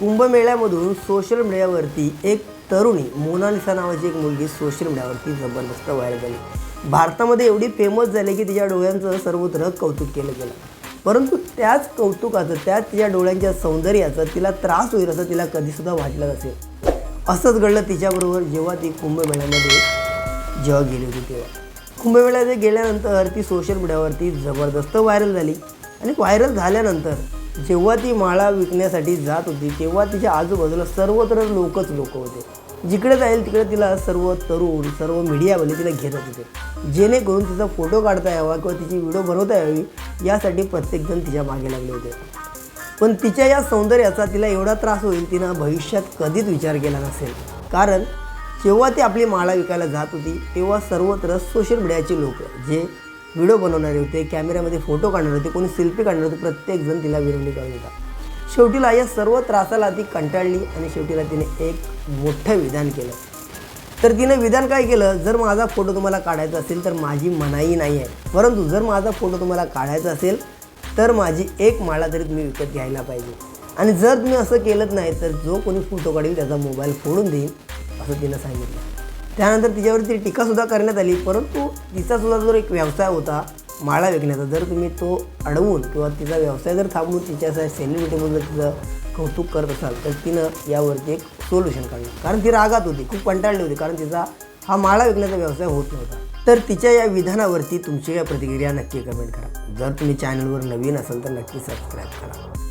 कुंभमेळ्यामधून social मीडियावरती एक तरुणी मोनालिसा नावाची एक मुलगी सोशल मीडियावरती जबरदस्त व्हायरल झाली. भारतामध्ये एवढी फेमस झाली की तिच्या डोळ्यांचं सर्वत्र कौतुक केलं गेलं. परंतु त्याच कौतुकाचं त्याच तिच्या डोळ्यांच्या सौंदर्याचं तिला त्रास होईल असं तिला कधीसुद्धा वाटलं नसेल. असंच घडलं तिच्याबरोबर जेव्हा ती कुंभमेळ्यामध्ये जेव्हा गेली होती तेव्हा. कुंभमेळ्यात गेल्यानंतर ती सोशल मीडियावरती जबरदस्त व्हायरल झाली. आणि व्हायरल झाल्यानंतर जेव्हा ती माळा विकण्यासाठी जात होती तेव्हा तिच्या आजूबाजूला सर्वत्र लोकच लोक होते. जिकडे जाईल तिकडे तिला सर्व तरुण सर्व मीडियावाले तिला घेत होते. जेणेकरून तिचा फोटो काढता यावा किंवा तिची व्हिडिओ बनवता यावी यासाठी प्रत्येकजण तिच्यामागे लागले होते. पण तिच्या या सौंदर्याचा तिला एवढा त्रास होईल तिनं भविष्यात कधीच विचार केला नसेल. कारण जेव्हा ती आपली माळा विकायला जात होती तेव्हा सर्वत्र सोशल मीडियाचे लोक जे व्हिडिओ बनवणारे होते कॅमेऱ्यामध्ये फोटो काढणार होते कोणी सेल्फी काढणार होते प्रत्येकजण तिला विनवणी करत होता. शेवटीला या सर्व त्रासाला ती कंटाळली आणि शेवटीला तिने एक मोठं विधान केलं. तर तिनं विधान काय केलं? जर माझा फोटो तुम्हाला काढायचा असेल तर माझी मनाई नाही आहे. परंतु जर माझा फोटो तुम्हाला काढायचा असेल तर माझी एक माळा तरी तुम्ही विकत घ्यायला पाहिजे. आणि जर तुम्ही असं केलंच नाही तर जो कोणी फोटो काढेल त्याचा मोबाईल फोडून देईल असं तिनं सांगितलं. त्यानंतर तिच्यावरती टीकासुद्धा करण्यात आली. परंतु तिचासुद्धा जर एक व्यवसाय होता माळा विकण्याचा जर तुम्ही तो अडवून किंवा तिचा व्यवसाय जर थांबवून तिच्या सेलिब्रिटीबद्दल तिचं कौतुक करत असाल तर तिनं यावरती एक सोल्युशन काढलं. कारण ती रागात होती खूप कंटाळली होती कारण तिचा हा माळा विकण्याचा व्यवसाय होत नव्हता. तर तिच्या या विधानावरती तुमची या प्रतिक्रिया नक्की कमेंट करा. जर तुम्ही चॅनलवर नवीन असाल तर नक्की सबस्क्राईब करा.